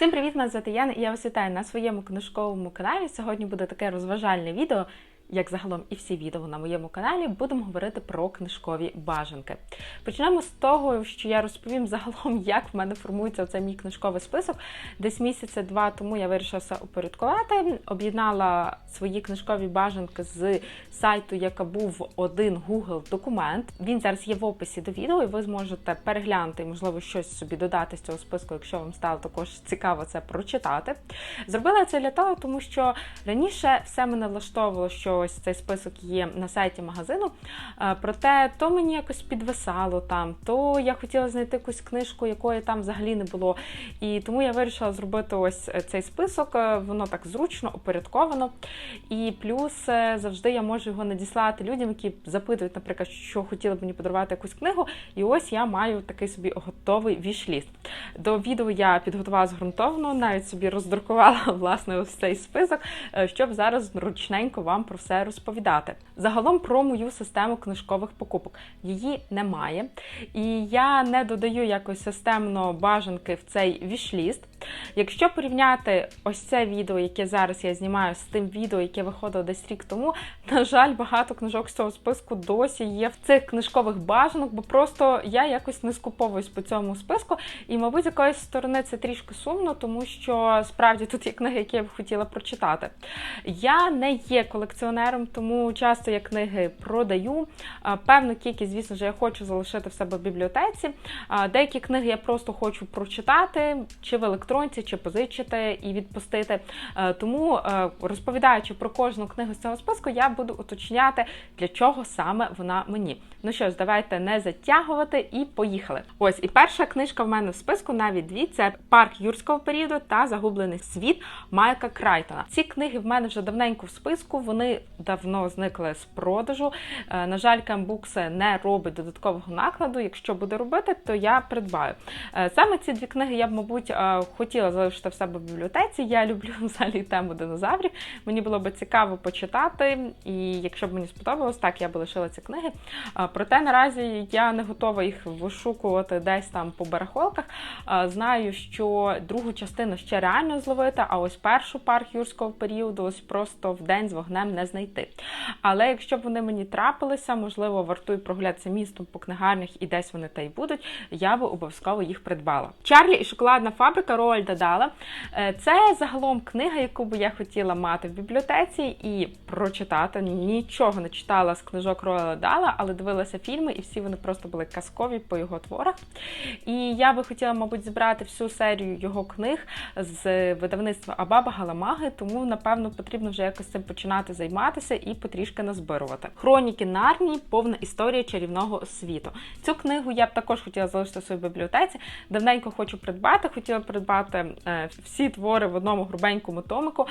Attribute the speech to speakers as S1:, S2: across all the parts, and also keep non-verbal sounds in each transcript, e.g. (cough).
S1: Всім привіт, мене звати Яна, і я вас вітаю на своєму книжковому каналі. Сьогодні буде таке розважальне відео. Як загалом і всі відео на моєму каналі, будемо говорити про книжкові бажанки. Почнемо з того, що я розповім загалом, (laughs) як в мене формується цей мій книжковий список. Десь місяця-два тому я вирішила все упорядкувати, об'єднала свої книжкові бажанки з сайту, яка був один Google документ. Він зараз є в описі до відео, і ви зможете переглянути можливо, щось собі додати з цього списку, якщо вам стало також цікаво це прочитати. Зробила це для того, тому що раніше все мене влаштовувало, що ось цей список є на сайті магазину. Е, Проте то мені якось підвисало там, то я хотіла знайти якусь книжку, якої там взагалі не було. І тому я вирішила зробити ось е, цей список. Е, Воно так зручно, упорядковано. І плюс завжди я можу його надіслати людям, які запитують, наприклад, що хотіли б мені подарувати якусь книгу. І ось я маю такий собі готовий вішліст. До відео я підготувала зґрунтовно, навіть собі роздрукувала (laughs) власне ось цей список, щоб зараз ручненько вам про все розповідати. Загалом про мою систему книжкових покупок її немає, і я не додаю якось системно бажанки в цей вішліст. Якщо порівняти ось це відео, яке зараз я знімаю, з тим відео, яке виходило десь рік тому, (laughs) на жаль, багато книжок з цього списку досі є в цих книжкових бажанок, бо просто я якось не скуповуюсь по цьому списку. І, мабуть, з якоїсь сторони це трішки сумно, тому що справді тут є книги, які я б хотіла прочитати. Я не є колекціонером, тому часто я книги продаю. Певну кількість, звісно ж, я хочу залишити в себе в бібліотеці. Деякі книги я просто хочу прочитати, чи в електронці, чи позичити і відпустити. Тому, розповідаючи про кожну книгу з цього списку, я буду уточняти, для чого саме вона мені. Ну що ж, давайте не затягувати і поїхали. Ось і перша книжка в мене в списку, навіть дві: це парк юрського періоду та загублений світ Майка Крайтона. Ці книги в мене вже давненько в списку. Вони давно зникли з продажу. Е, На жаль, Камбукс не робить додаткового накладу. Якщо буде робити, то я придбаю. Е, Саме ці дві книги я б, мабуть, е, хотіла залишити в себе в бібліотеці. Я люблю (laughs) взагалі тему динозаврів. Мені було б цікаво почитати, і якщо б мені сподобалось, так я б лишила ці книги. Проте наразі я не готова їх вишукувати десь там по барахолках. Знаю, що другу частину ще реально зловити, а ось першу парк юрського періоду ось просто в день з вогнем не знайти. Але якщо б вони мені трапилися, можливо, вартує прогулятися містом по книгарнях і десь вони та й будуть, я би обов'язково їх придбала. Чарлі і шоколадна фабрика Роальда Дала. Е, Це загалом книга, яку би я хотіла мати в бібліотеці і прочитати. Нічого не читала з книжок Рояла Дала, але дивилася фільми, і всі вони просто були казкові по його творах. І я би хотіла, мабуть, зібрати всю серію його книг з видавництва Абаба Галамаги, тому напевно потрібно вже якось цим починати займатися і потрішки назбирувати. Хроніки Нарнії повна історія чарівного світу. Цю книгу я б також хотіла залишити в своїй бібліотеці. Давненько хочу придбати. Хотіла придбати е, всі твори в одному грубенькому томику.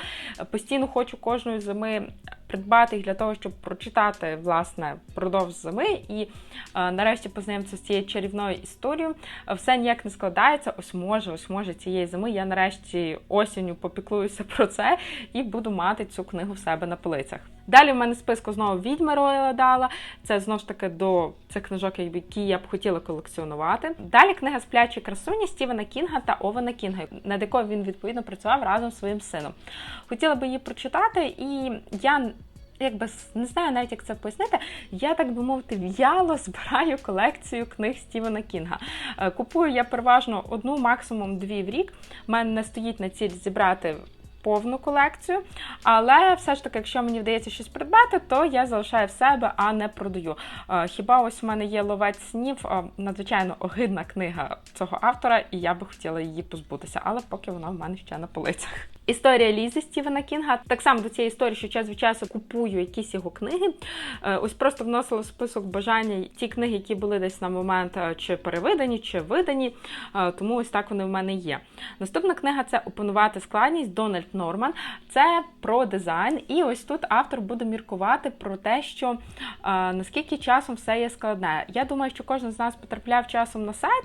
S1: Постійно хочу кожної зими придбати їх для того, щоб прочитати власне впродовж зими і е, нарешті познайомитися з цією чарівною історією. Все ніяк не складається. Ось може, ось може цієї зими. Я нарешті осінню попіклуюся про це і буду мати цю книгу в себе на полицях. Далі в мене списку знову відьми Рояла Дала. Це знову ж таки до цих книжок, які я б хотіла колекціонувати. Далі книга Сплячі красуні Стівена Кінга та Овена Кінга, над якою він відповідно працював разом з своїм сином. Хотіла би її прочитати, і я. Якби не знаю навіть, як це пояснити. Я так би мовити, в'яло збираю колекцію книг Стівена Кінга. Е, Купую я переважно одну, максимум дві в рік. У мене не стоїть на ціль зібрати повну колекцію. Але все ж таки, якщо мені вдається щось придбати, то я залишаю в себе, а не продаю. Е, Хіба ось у мене є ловець снів, е, надзвичайно огидна книга цього автора, і я би хотіла її позбутися, але поки вона в мене ще на полицях. Історія Лізи Стівена Кінга. Так само до цієї історії, що час від часу купую якісь його книги. Е, Ось просто вносила в список бажання ті книги, які були десь на момент чи перевидані, чи видані. Тому ось так вони в мене є. Наступна книга це Опанувати складність Дональд Норман. Це про дизайн. І ось тут автор буде міркувати про те, що а, наскільки часом все є складне. Я думаю, що кожен з нас потрапляв часом на сайт,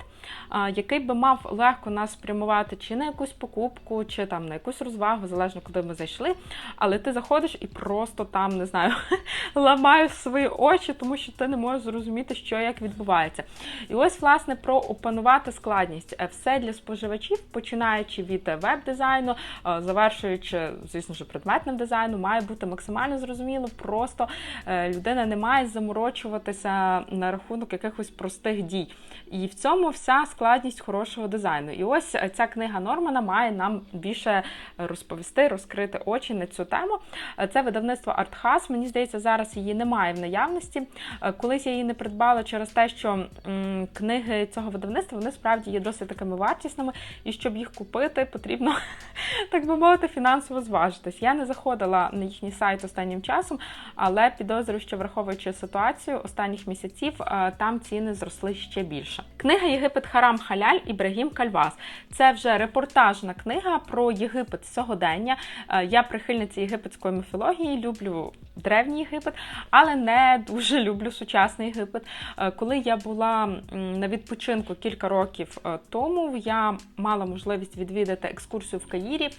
S1: а, який би мав легко нас спрямувати чи на якусь покупку, чи там на якусь розвагу, залежно куди ми зайшли. Але ти заходиш і просто там не знаю, (laughs) ламаєш свої очі, тому що ти не можеш зрозуміти, що як відбувається. І ось, власне, про опанувати складність. Е, Все для споживачів, починаючи від веб-дизайну, е, завершуючи, звісно ж, предметним дизайном, має бути максимально зрозуміло. Просто е, людина не має заморочуватися на рахунок якихось простих дій. І в цьому вся складність хорошого дизайну. І ось е, ця книга Нормана має нам більше розповісти, розкрити очі на цю тему. Це видавництво Артхас. Мені здається, зараз її немає в наявності. Колись я її не придбала через те, що книги цього видавництва вони справді є досить такими вартісними, і щоб їх купити, потрібно, (laughs) так би мовити, фінансово зважитись. Я не заходила на їхній сайт останнім часом, але підозрюю, що враховуючи ситуацію останніх місяців, е, там ціни зросли ще більше. Книга Єгипет Харам Халяль Ібрагім Кальвас. Це вже репортажна книга про Єгипет сьогодення. Е, Я прихильниця єгипетської міфології, люблю древній Єгипет, але не дуже люблю сучасний Єгипет. Е, Коли я була на відпочинку кілька років тому, я мала можливість відвідати екскурсію в Каїрі.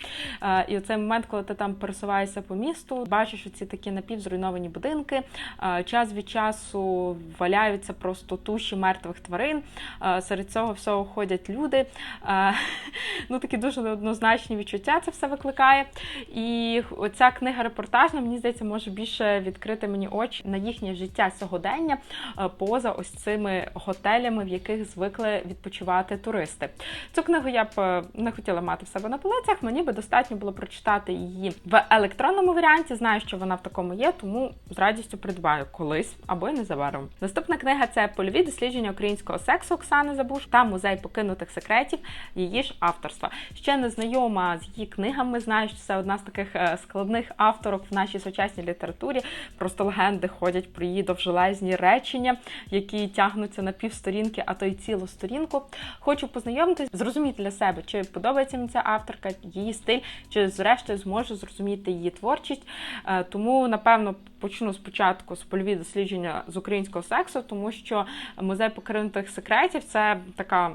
S1: Е, І оцей момент, коли ти там пересуваєшся по місту, бачиш ці такі напівзруйновані будинки. Е, Час від часу валяються просто туші мертвих тварин. Е, Серед цього всього ходять люди. (laughs) Ну, такі дуже неоднозначні відчуття це все викликає. І оця книга репортажна, мені здається, може більше відкрити мені очі на їхнє життя сьогодення поза ось цими готелями, в яких звикли відпочивати туристи. Цю книгу я б не хотіла мати в себе на полицях. Мені би достатньо було прочитати її в електронному варіанті. Знаю, що вона в такому є, тому з радістю придбаю колись або й незабаром. Наступна книга це польові дослідження українського сексу Оксани Забуш та музей покинутих секретів її ж авторства. Ще не знайома з її книгами. Знаю, що це одна з таких е, складних авторок в нашій сучасній літературі. Просто легенди ходять про її довжелезні речення, які тягнуться на півсторінки, а то й цілу сторінку. Хочу познайомитись, зрозуміти для себе, чи подобається мені ця авторка, її стиль, чи зрештою зможу зрозуміти її творчість. Е, Тому, напевно, почну спочатку з польові дослідження з українського сексу, тому що музей покинутих секретів це така.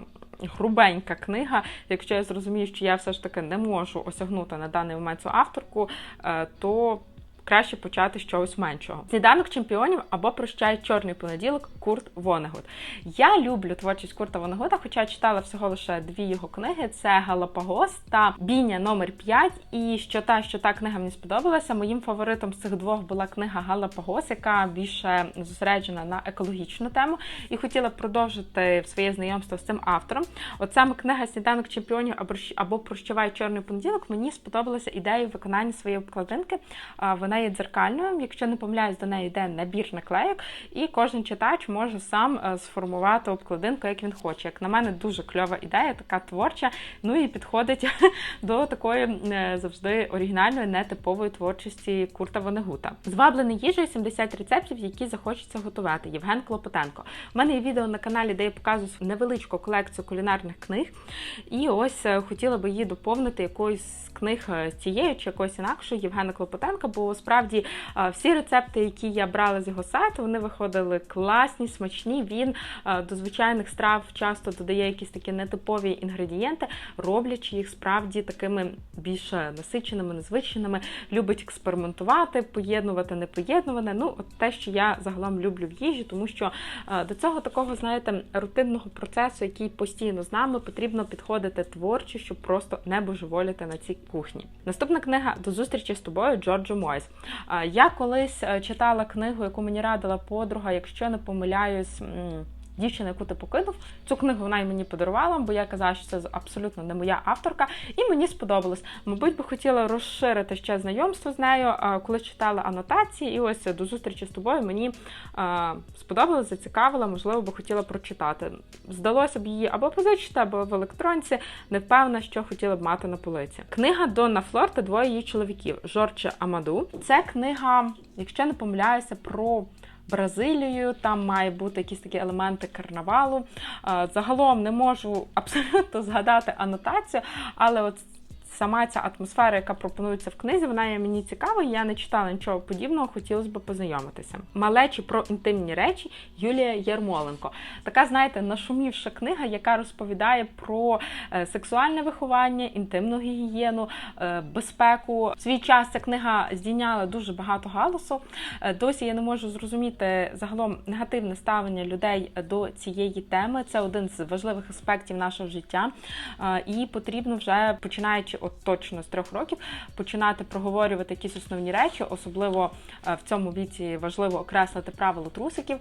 S1: Грубенька книга. Якщо я зрозумію, що я все ж таки не можу осягнути на даний момент цю авторку, е, то краще почати з чогось меншого. Сніданок чемпіонів або прощай чорний понеділок Курт Вонегут. Я люблю творчість Курта Вонегута, хоча читала всього лише дві його книги: це Галапагос та Бійня номер 5 І що та, що та книга мені сподобалася. Моїм фаворитом з цих двох була книга Галапагос, яка більше зосереджена на екологічну тему, і хотіла продовжити своє знайомство з цим автором. От саме книга Сніданок чемпіонів або Прощавай чорний понеділок мені сподобалася ідея виконання своєї обкладинки. Вона є дзеркальною. Якщо не помиляюсь, до неї йде набір наклейок, і кожен читач може сам е, сформувати обкладинку, як він хоче. Як на мене, дуже кльова ідея, така творча. Ну і підходить (laughs) до такої е, завжди оригінальної, нетипової творчості Курта Вонегута. Зваблений їжею 70 рецептів, які захочеться готувати. Євген Клопотенко. У мене є відео на каналі, де я показую невеличку колекцію кулінарних книг. І ось е, хотіла би її доповнити якоюсь з книг цією чи якоюсь інакшою Євгена Клопотенка, бо справді е, всі рецепти, які я брала з його сайту, вони виходили класні, смачні. Він е, до звичайних страв часто додає якісь такі нетипові інгредієнти, роблячи їх справді такими більш насиченими, незвичними. Любить експериментувати, поєднувати непоєднуване. Ну, от те, що я загалом люблю в їжі, тому що е, до цього такого, знаєте, рутинного процесу, який постійно з нами, потрібно підходити творчо, щоб просто не божеволіти на цій кухні. Наступна книга до зустрічі з тобою Джорджо Мойс. Я колись е, читала книгу, яку мені радила подруга, якщо не помиляюсь. Дівчина, яку ти покинув, цю книгу вона й мені подарувала, бо я казала, що це абсолютно не моя авторка, і мені сподобалось. Мабуть, би хотіла розширити ще знайомство з нею, коли читала анотації, і ось до зустрічі з тобою мені сподобалось, зацікавила, можливо, би хотіла прочитати. Здалося б її або позичити, або в електронці. Не впевнена, що хотіла б мати на полиці. Книга Донна Флор та двоє її чоловіків Жорче Амаду. Це книга, якщо не помиляюся, про. Бразилію, там має бути якісь такі елементи карнавалу. Е, Загалом не можу абсолютно (laughs) згадати анотацію, але от сама ця атмосфера, яка пропонується в книзі, вона є мені цікава. Я не читала нічого подібного, хотілося б познайомитися. Малечі про інтимні речі Юлія Ярмоленко. Така, знаєте, нашумівша книга, яка розповідає про е, сексуальне виховання, інтимну гігієну, е, безпеку. В свій час ця книга здійняла дуже багато галасу. Е, Досі я не можу зрозуміти загалом негативне ставлення людей до цієї теми. Це один з важливих аспектів нашого життя. І потрібно вже починаючи от точно з трьох років починати проговорювати якісь основні речі, особливо е, в цьому віці важливо окреслити правило трусиків.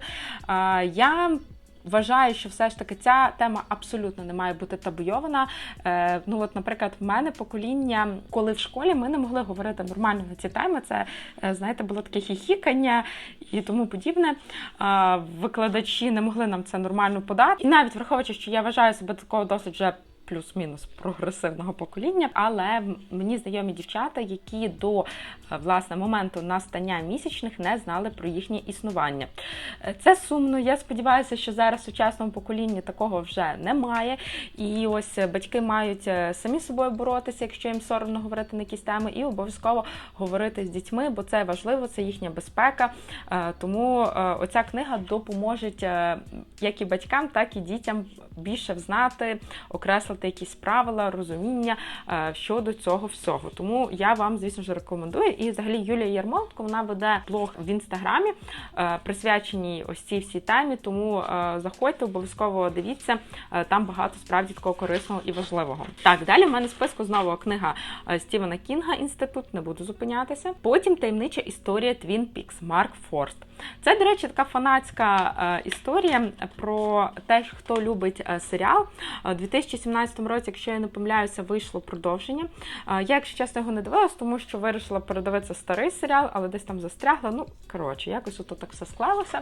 S1: Е, Я Вважаю, що все ж таки ця тема абсолютно не має бути табуйована. Е, ну, от, наприклад, в мене покоління, коли в школі ми не могли говорити нормально на ці теми. Це знаєте, було таке хіхікання і тому подібне. Викладачі не могли нам це нормально подати. І навіть враховуючи, що я вважаю себе такого досить вже. Плюс-мінус прогресивного покоління, але мені знайомі дівчата, які до е, власне моменту настання місячних не знали про їхнє існування. Е, Це сумно. Я сподіваюся, що зараз у сучасному поколінні такого вже немає. І ось е, батьки мають самі собою боротися, якщо їм соромно говорити на якісь теми, і обов'язково говорити з дітьми, бо це важливо, це їхня безпека. Тому оця книга допоможе як і батькам, так і дітям більше взнати, окреслити якісь правила, розуміння е, щодо цього всього. Тому я вам, звісно ж, рекомендую. І взагалі Юлія Ярмоленко вона веде блог в інстаграмі, е, присвяченій ось цій всій темі. Тому е, заходьте, обов'язково дивіться. Там багато справді такого корисного і важливого. Так, далі в мене в списку знову книга Стівена Кінга Інститут. Не буду зупинятися. Потім таємнича історія Твін Пікс Марк Форст. Це, до речі, така фанатська історія про те, хто любить серіал. Е, У 2017 році, якщо я не помиляюся, вийшло продовження. Е, Я, якщо чесно, його не дивилась, тому що вирішила передивитися старий серіал, але десь там застрягла. Ну, коротше, якось ото так все склалося.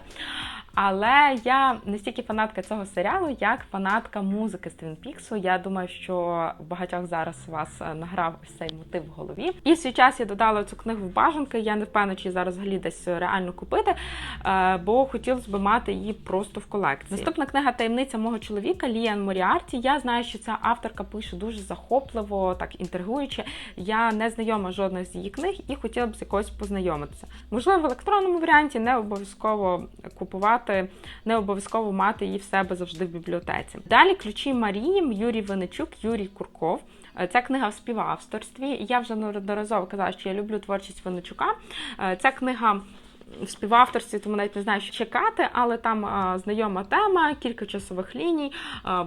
S1: Але я не стільки фанатка цього серіалу, як фанатка музики з Твін Піксу. Я думаю, що багатьох зараз вас е, награв ось цей мотив в голові. І в свій час я додала цю книгу в бажанки. Я не впевнена, чи зараз взагалі десь реально купити, е, бо хотілося б мати її просто в колекції. Наступна книга таємниця мого чоловіка Ліан Моріарті. Я знаю, що ця авторка пише дуже захопливо, так інтригуюче. Я не знайома жодної з її книг і хотіла б з якоюсь познайомитися. Можливо, в електронному варіанті не обов'язково купувати, не обов'язково мати її в себе завжди в бібліотеці. Далі ключі Марії, Юрій Виничук, Юрій Курков. Е, Ця книга в співавторстві. Я вже неодноразово казала, що я люблю творчість Винничука. Е, Ця книга. В співавторстві, тому навіть не знаю, що чекати, але там знайома тема, кілька часових ліній,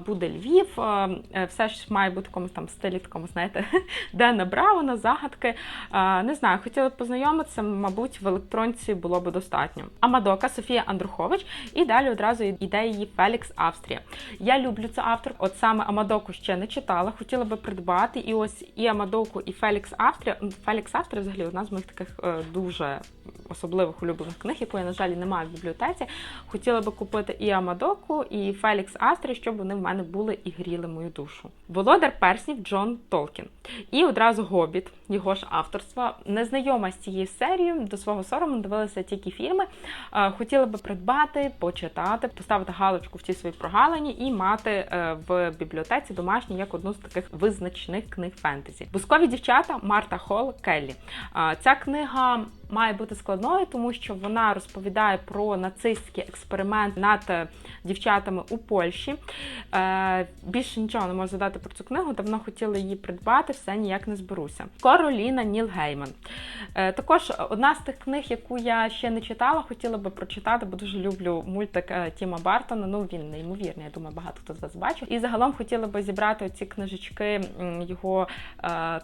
S1: буде Львів, е, все ж має бути в якомусь там стилі, такому, знаєте, (laughs) Дена Брауна, загадки. А, не знаю, хотіла б познайомитися, мабуть, в електронці було б достатньо. Амадока Софія Андрухович, і далі одразу йде її Фелікс Австрія. Я люблю цю автор, от саме Амадоку ще не читала, хотіла би придбати. І ось і Амадоку, і Фелікс Австрія. Фелікс Австрія взагалі одна з моїх таких е, дуже особливих улюблених книг, якої, на жаль, немає в бібліотеці. Хотіла би купити і Амадоку, і Фелікс Астрі, щоб вони в мене були і гріли мою душу. Володар перснів Джон Толкін. І одразу Гобіт, його ж авторства. Незнайома з цією серією, до свого сорому дивилася тільки фільми. Хотіла би придбати, почитати, поставити галочку в цій своїй прогалині і мати е, в бібліотеці домашній як одну з таких визначних книг фентезі. Бускові дівчата Марта Хол Келлі. Ця книга має бути складною, тому що вона розповідає про нацистський експеримент над е, дівчатами у Польщі. Е, Більше нічого не можу задати про цю книгу. Давно хотіла її придбати, все ніяк не зберуся. Короліна Ніл Гейман. Е, Також одна з тих книг, яку я ще не читала, хотіла би прочитати, бо дуже люблю мультик Тіма Бартона. Ну він неймовірний. Я думаю, багато хто з вас бачив. І загалом хотіла би зібрати ці книжечки його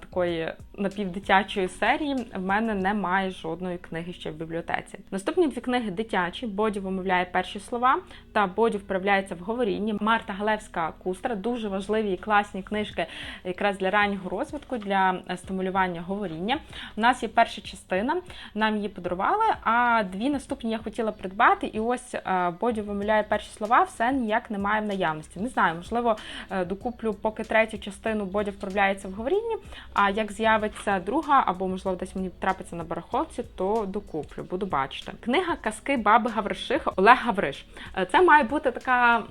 S1: такої напівдитячої серії. В мене немає жодної книги ще в бібліотеці. Наступні дві книги дитячі. Боді вимовляє перші слова та Боді вправляється в говорінні. Марта Галевська Кустра дуже важливі і класні книжки якраз для раннього розвитку, для стимулювання говоріння. У нас є перша частина, нам її подарували, а дві наступні я хотіла придбати. І ось е, Бодю вимовляє перші слова, все ніяк немає в наявності. Не знаю, можливо, е, докуплю, поки третю частину Бодя вправляється в говорінні. А як з'явиться друга, або можливо десь мені трапиться на барахолці, то докуплю, буду бачити. Книга казки Баби Гавриших Олег Гавриш. Е, Це має бути така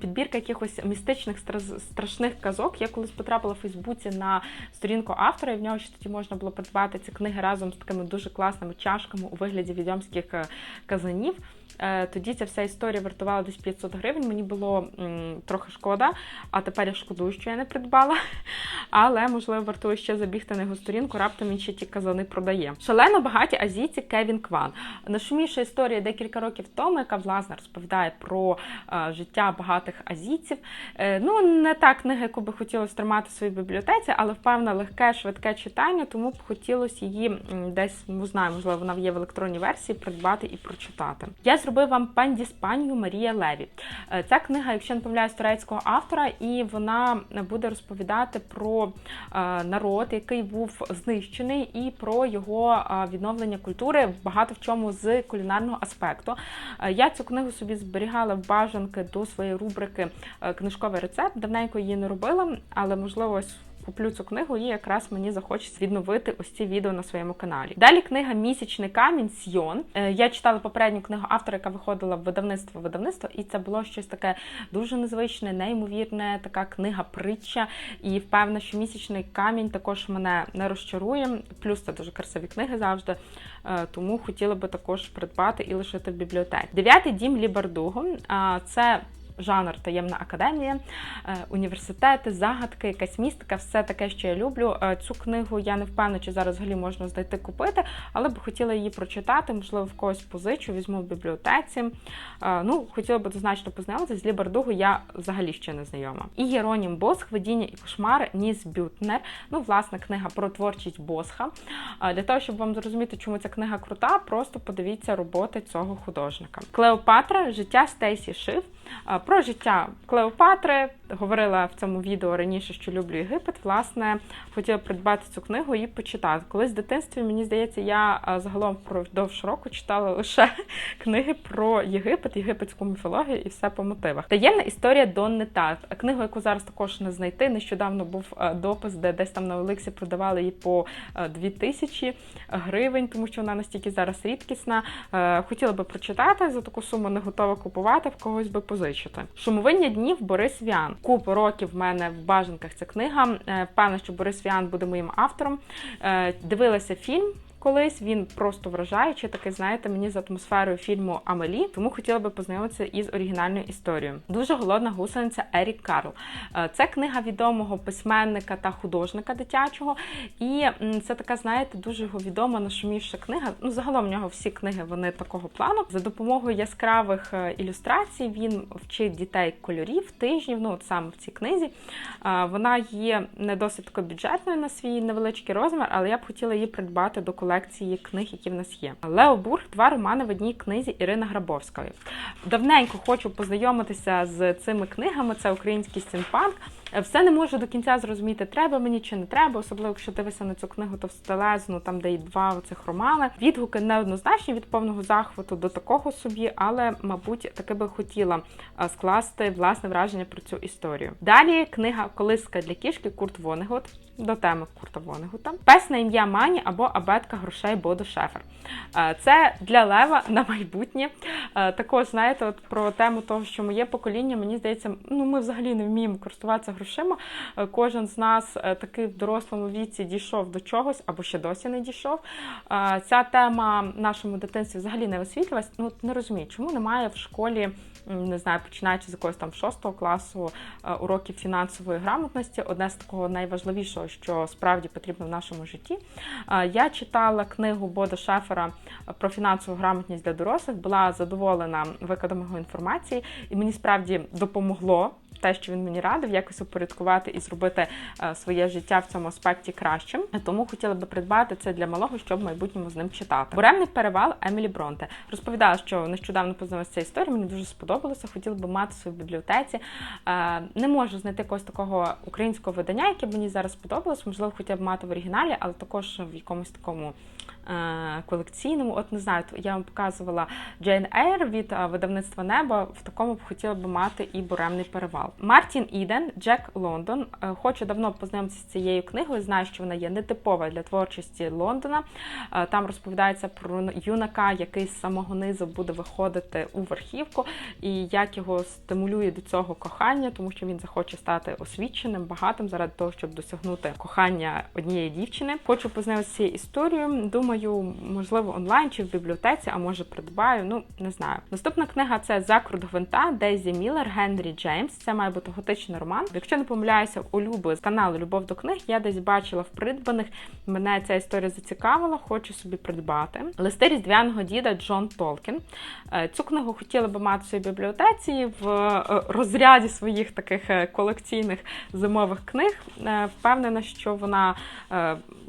S1: підбірка якихось містичних страшних казок. Я колись потрапила в Фейсбуці на сторінку автора, і в нього ще тоді можна було придбати ці книги разом з такими дуже класними чашками у вигляді відьомських е, казанів. Е, Тоді ця вся історія вартувала десь 500 гривень. Мені було м, трохи шкода, а тепер я шкодую, що я не придбала. (laughs) Але можливо вартує ще забігти на його сторінку. Раптом він ще ті казани продає. Шалено багаті азійці Кевін Кван. Нашуміша історія декілька років тому, яка власне розповідає про е, життя багатих азійців. Е, ну не та книга, яку би хотілося тримати в своїй бібліотеці, але впевнена легке, швидке читання, тому б хотілося її м, десь не знаю, можливо, вона є в електронній версії, придбати і прочитати. Я зробив вам пан Діспанію Марія Леві. Е, Ця книга, якщо не помиляюсь, турецького автора, і вона буде розповідати про е, народ, який був знищений, і про його е, відновлення культури багато в чому з кулінарного аспекту. Я цю книгу собі зберігала в бажанки до своєї рубрики Книжковий рецепт. Давненько її не робила, але можливо. Куплю цю книгу і якраз мені захочеться відновити ось ці відео на своєму каналі. Далі книга Місячний камінь Сйон. Е, Я читала попередню книгу автора, яка виходила в видавництво видавництво, і це було щось таке дуже незвичне, неймовірне, така книга притча. І впевнена, що місячний камінь також мене не розчарує. Плюс це дуже красиві книги завжди. Е, Тому хотіла би також придбати і лишити в бібліотеці. Дев'ятий дім Лібардуго. А, Це жанр таємна академія, е, університети, загадки, якась містика, все таке, що я люблю. Е, Цю книгу я не впевнена, чи зараз взагалі можна знайти купити, але б хотіла її прочитати, можливо, в когось позичу, візьму в бібліотеці. Е, Ну, хотіла б однозначно познайомитися. З Лібардугу я взагалі ще не знайома. І Єронім Босх, видіння і кошмари Ніс Бютнер. Ну, власне, книга про творчість Босха. Для того, щоб вам зрозуміти, чому ця книга крута, просто подивіться роботи цього художника. Клеопатра, життя Стейсі Шиф. Про життя Клеопатри говорила в цьому відео раніше, що люблю Єгипет. Власне, хотіла придбати цю книгу і почитати. Колись в дитинстві, мені здається, я загалом впродовж року читала лише (laughs) книги про Єгипет, єгипетську міфологію і все по мотивах. Таємна історія Донни Тарт. Книгу, яку зараз також не знайти. Нещодавно був допис, де десь там на Олексі продавали її по е, 2000 гривень, тому що вона настільки зараз рідкісна. Е, Хотіла би прочитати за таку суму, не готова купувати, в когось би позичити. Шумовиння днів Борис Віан. Купу років в мене в бажанках ця книга. Е, Впевнена, що Борис Віан буде моїм автором. Е, Дивилася фільм. Колись він просто вражаючий, такий, знаєте, мені з атмосферою фільму Амелі, тому хотіла би познайомитися із оригінальною історією. Дуже голодна гусениця Ерік Карл. Е, Це книга відомого письменника та художника дитячого. І це така, знаєте, дуже його відома нашумівша книга. Ну, загалом в нього всі книги вони такого плану. За допомогою яскравих е, ілюстрацій він вчить дітей кольорів, тижнів. Ну, от саме в цій книзі. Е, Вона є не досить бюджетною на свій невеличкий розмір, але я б хотіла її придбати до колекції книг, які в нас є. Лео Бург, два романи в одній книзі Ірини Грабовської. Давненько хочу познайомитися з цими книгами. Це український стімпанк. Все не можу до кінця зрозуміти, треба мені чи не треба, особливо якщо дивишся на цю книгу товстелезну, там де й два цих романи. Відгуки неоднозначні від повного захвату до такого собі, але, мабуть, таки би хотіла е, скласти власне враження про цю історію. Далі книга Колиска для кішки Курт Вонегут. До теми Курта Вонегута. Пес на ім'я Мані або абетка грошей Бодо Шефер. Е, Це для Лева на майбутнє. Е, Також, знаєте, от про тему того, що моє покоління, мені здається, ну ми взагалі не вміємо користуватися грошима. Е, Кожен з нас е, таки в дорослому віці дійшов до чогось або ще досі не дійшов. Е, Ця тема в нашому дитинстві взагалі не висвітлювалась. Ну, не розумію, чому немає в школі, не знаю, починаючи з якогось там шостого класу уроків фінансової грамотності. Одне з такого найважливішого, що справді потрібно в нашому житті. Я читала книгу Бода Шефера про фінансову грамотність для дорослих, була задоволена викладом його інформації, і мені справді допомогло те, що він мені радив, якось упорядкувати і зробити е, своє життя в цьому аспекті кращим. Тому хотіла би придбати це для малого, щоб в майбутньому з ним читати. Буремний перевал Емілі Бронте розповідала, що нещодавно познайомилася з цією мені дуже сподобалося. Хотіла би мати в бібліотеці. Е, Не можу знайти якогось такого українського видання, яке б мені зараз сподобалось. Можливо, хотів б мати в оригіналі, але також в якомусь такому. Е, Колекційному, от не знаю, я вам показувала Джейн Ейр від е, видавництва Небо. В такому б хотіла б мати і буремний перевал. Мартін Іден, Джек Лондон. Е, Хочу давно познайомитися з цією книгою. Знаю, що вона є нетипова для творчості Лондона. Там розповідається про юнака, який з самого низу буде виходити у верхівку, і як його стимулює до цього кохання, тому що він захоче стати освіченим, багатим заради того, щоб досягнути кохання однієї дівчини. Хочу познайомитися з цією історією. Думаю, можливо, онлайн чи в бібліотеці, а може придбаю. Ну не знаю. Наступна книга це Закрут гвинта Дейзі Міллер, Генрі Джеймс. Це має бути готичний роман. Якщо не помиляюся, у Люби з каналу Любов до книг я десь бачила в придбаних. Мене ця історія зацікавила, хочу собі придбати. Листи різдвяного діда Джон Толкін. Е, Цю книгу хотіла би мати в своїй бібліотеці в е, розряді своїх таких е, колекційних зимових книг. Впевнена, що вона,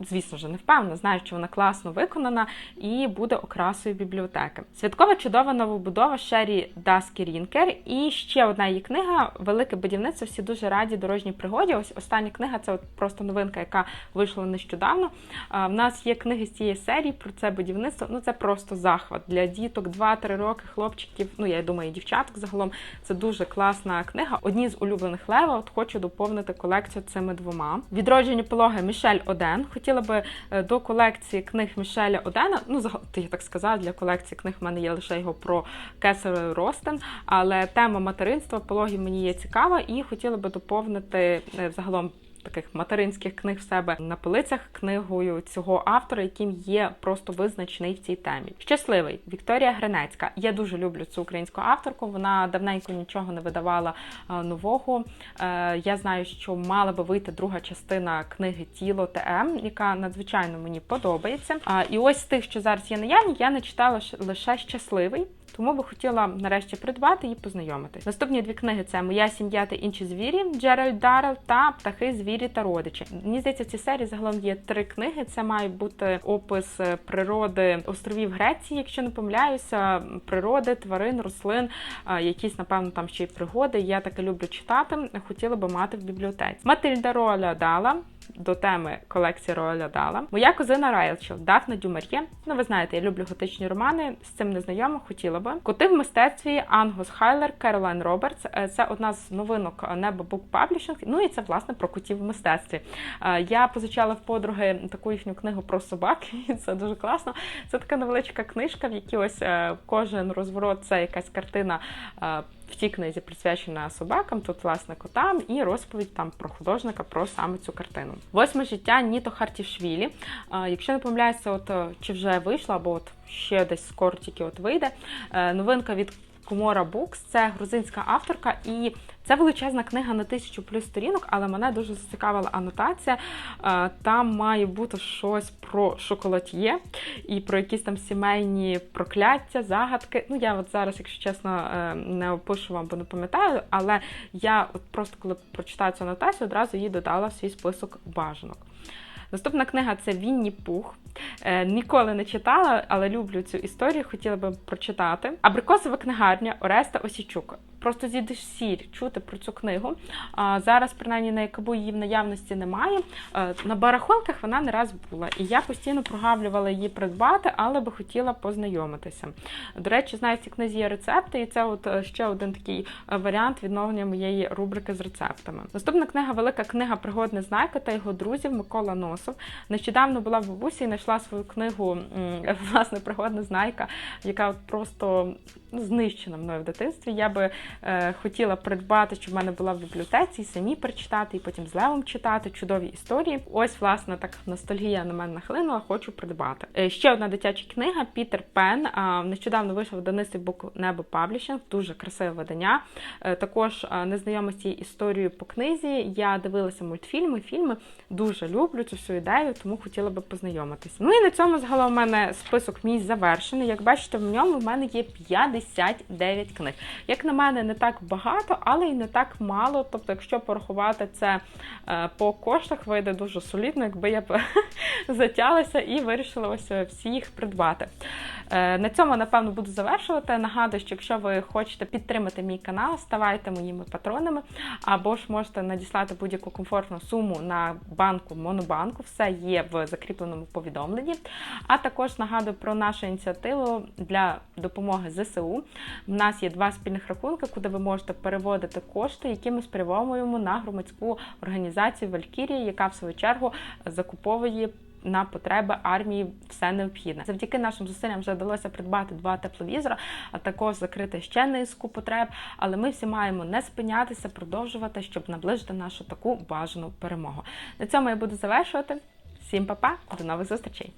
S1: звісно ж, не впевнена, знаю, що вона класно виконана і буде окрасою бібліотеки. Святкова чудова новобудова Шері Даскі Рінкер. І ще одна її книга Велике будівництво. Всі дуже раді дорожній пригоді. Ось остання книга це от просто новинка, яка вийшла нещодавно. В нас є книги з цієї серії про це будівництво. Ну це просто захват для діток 2-3 роки, хлопчиків. Ну я думаю, і дівчаток загалом. Це дуже класна книга. Одні з улюблених Лева. От хочу доповнити колекцію цими двома. Відроджені пологи Мішель Оден. Хотіла би е, до колекції книг Мішеля Одена. Ну я так сказала, для колекції книг в мене є лише його про Кесарю Ростен. Але тема материнства пологів мені є цікава, і хотіла би доповнити е, загалом. Таких материнських книг в себе на полицях книгою цього автора, яким є просто визначений в цій темі. Щасливий Вікторія Гринецька. Я дуже люблю цю українську авторку. Вона давненько нічого не видавала е, нового. Е, Я знаю, що мала би вийти друга частина книги Тіло ТМ, яка надзвичайно мені подобається. А, І ось з тих, що зараз є наявні, я не читала лише щасливий. Тому би хотіла нарешті придбати і познайомитись. Наступні дві книги це Моя сім'я та інші звірі Джеральд Даррел та Птахи, звірі та родичі. Мені здається, в цій серії загалом є три книги. Це має бути опис природи островів Греції, якщо не помиляюся, природи, тварин, рослин, якісь, напевно, там ще й пригоди. Я таке люблю читати. Хотіла би мати в бібліотеці. Матильда Роля Дала. До теми колекції Рояля Дала. Моя кузина Райлчел, Дафна Дюмар'є. Ну, ви знаєте, я люблю готичні романи. З цим незнайома, хотіла би. Коти в мистецтві Ангус Хайлер, Керолайн Робертс. Е, Це одна з новинок Небо Book Publishing. Ну і це власне про котів в мистецтві. Е, Я позичала в подруги таку їхню книгу про собак, (laughs) і це дуже класно. Це така невеличка книжка, в якій ось е, кожен розворот це якась картина. В цій книзі присвячена собакам, тут власне котам, і розповідь там про художника про саме цю картину. Восьме життя Ніто Хартішвілі. Якщо не помиляюся, от е, чи вже вийшла, або от ще десь скоро тільки от вийде. е, Новинка від Комора Букс, це грузинська авторка, і це величезна книга на тисячу плюс сторінок, але мене дуже зацікавила анотація. Е, Там має бути щось про шоколад'є і про якісь там сімейні прокляття, загадки. Ну я от зараз, якщо чесно, е, не опишу вам, бо не пам'ятаю, але я от просто коли прочитаю цю анотацію, одразу її додала в свій список бажанок. Наступна книга це Вінні Пух. Е, ніколи не читала, але люблю цю історію, хотіла би прочитати. Абрикосова книгарня Ореста Осічук. Просто звідусіль чути про цю книгу. А, зараз, принаймні, на якобу її в наявності немає. Е, на барахолках вона не раз була, і я постійно прогавлювала її придбати, але би хотіла познайомитися. До речі, знаю, в цій книзі є рецепти, і це от е, ще один такий варіант відновлення моєї рубрики з рецептами. Наступна книга велика книга пригод Незнайка та його друзів Микола Носов. Нещодавно була в бабусі і знайшла свою книгу (laughs) власне пригод Незнайка, яка просто ну, знищена мною в дитинстві. Я би е, хотіла придбати, щоб в мене була в бібліотеці, самі прочитати, і потім з Левом читати чудові історії. Ось, власне, так ностальгія на мене нахлинула, хочу придбати. Е, ще одна дитяча книга Пітер Пен. А, нещодавно вийшов видавництві Book Небо Паблішинг, дуже красиве видання. Е, також е, цією історією по книзі. Я дивилася мультфільми, фільми. Дуже люблю цю всю ідею, тому хотіла би познайомитися. Ну і на цьому загалом у мене список місць завершений. Як бачите, в ньому в мене є 59 книг. Як на мене, не так багато, але й не так мало. Тобто, якщо порахувати це е, по коштах, вийде дуже солідно, якби я (laughs) затялася і вирішила ось е, всі придбати. Е, На цьому, напевно, буду завершувати. Нагадую, що якщо ви хочете підтримати мій канал, ставайте моїми патронами, або ж можете надіслати будь-яку комфортну суму на банку Монобанку. Все є в закріпленому повідомленні. А також нагадую про нашу ініціативу для допомоги ЗСУ. У нас є два спільних рахунки, куди ви можете переводити кошти, які ми спрямовуємо на громадську організацію Валькірія, яка в свою чергу закуповує на потреби армії все необхідне. Завдяки нашим зусиллям вже вдалося придбати два тепловізора, а також закрити ще низку потреб. Але ми всі маємо не спинятися, продовжувати, щоб наближити нашу таку бажану перемогу. На цьому я буду завершувати. Всім па-па, до нових зустрічей!